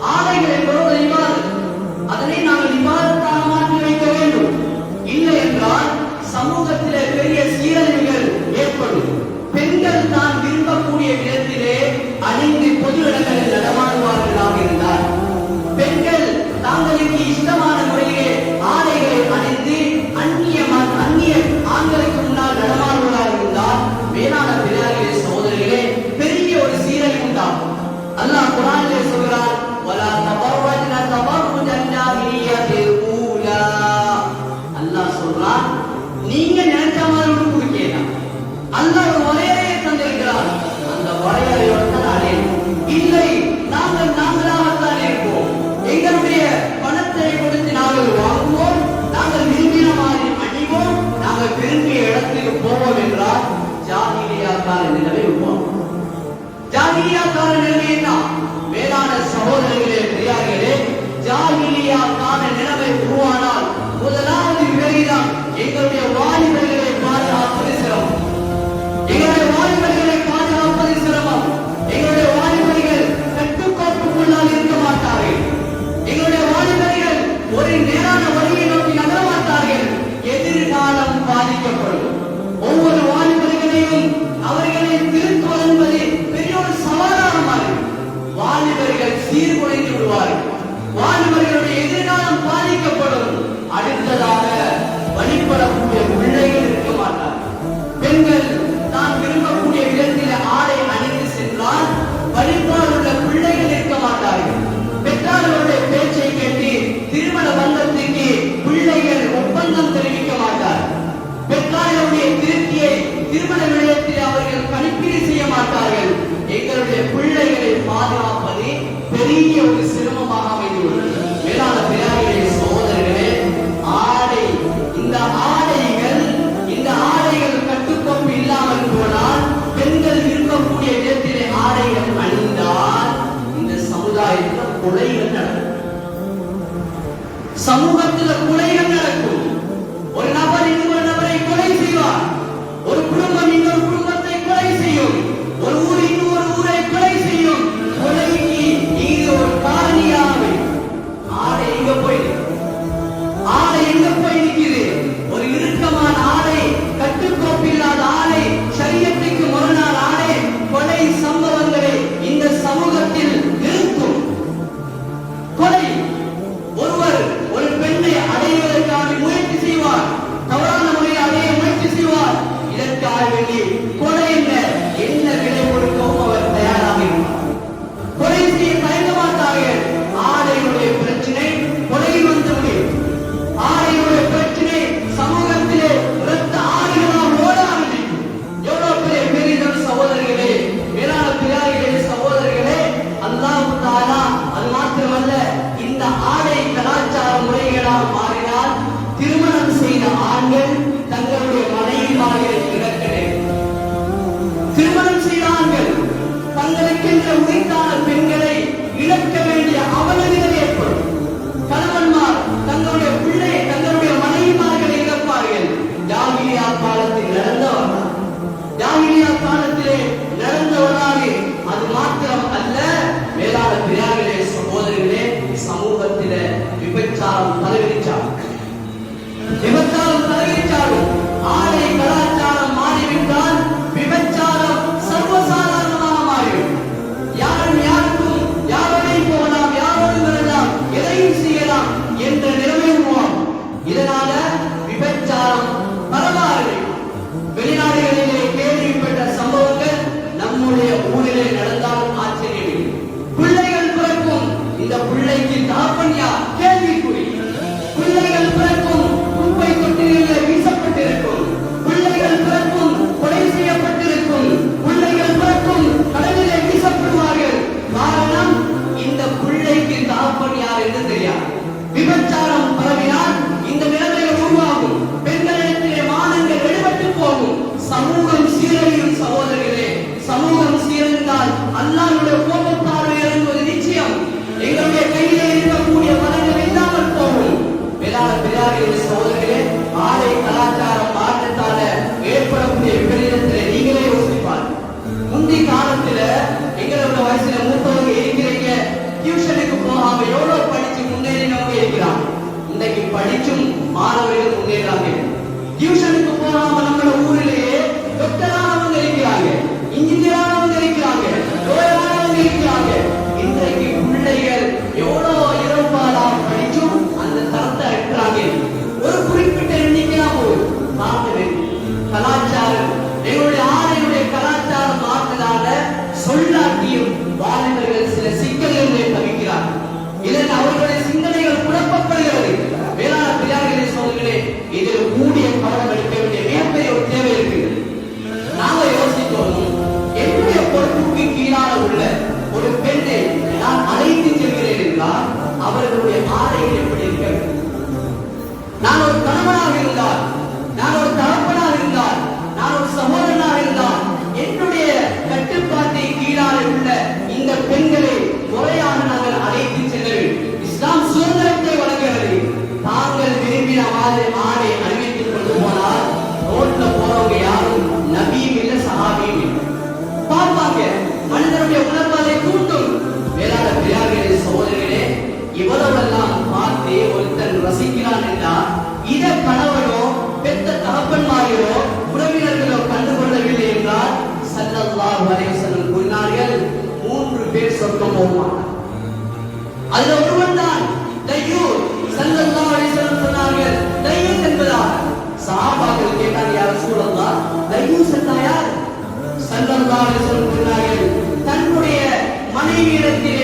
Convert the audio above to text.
ஆடைகள் என்பது ஒரு அதனை நாங்கள் இபாதத்தாக மாற்றி வைக்க வேண்டும். இல்லை என்றால் சமூகத்திலே பெரிய சீரழிவுகள் ஏற்படும். பெண்கள் தான் விரும்பக்கூடிய விதத்திலே அணிந்து பொது இடங்கள் சீர்குலைத்து விடுவார் மாணவர்களுடைய எதிர்காலம் பாதிக்கப்படும். அடுத்ததாக வழிபடம் பெரிய ஒரு சிரமமாக அமைந்துள்ளது. மேலான பிராயிலே சோதரர்களே ஆடை இந்த ஆடைகள் இந்த ஆடைகள் கட்டுக்கொம்பு இல்லாமல் போனால் பெண்கள் இருக்கக்கூடிய இடத்திலே ஆடைகள் அணிந்தால் இந்த சமுதாயத்தில் கொலைகள் நடக்கும். சமூகத்தில் நீங்களாக நம்முடைய உணர்வு கூட்டும். வேளாண் விழாவிலே சோதனைகளே இவ்வளவெல்லாம் பார்த்து ஒருத்தன் ரசிக்கிறான் என்றால் இத கணவரோ பெத்த தகப்பன்மாரோ உறவினர்களோ கண்டுகொள்ளவில்லை என்றால் சல்லல்லாஹு அலைஹி வஸல்லம் கூறினார்கள் மூன்று பேர் சொர்க்கம் போவார்கள் அதுல ஒருவன் தான் தையூர் சல்லல்லாஹு அலைஹி சொன்னார்கள் தையூர் என்பதா சஹாபாக்கள் கேட்டாங்க யார் ரசூலல்லாஹ் தையூர் என்றா யார் சல்லல்லாஹு அலைஹி வஸல்லம் சொன்னார்கள் தன்னுடைய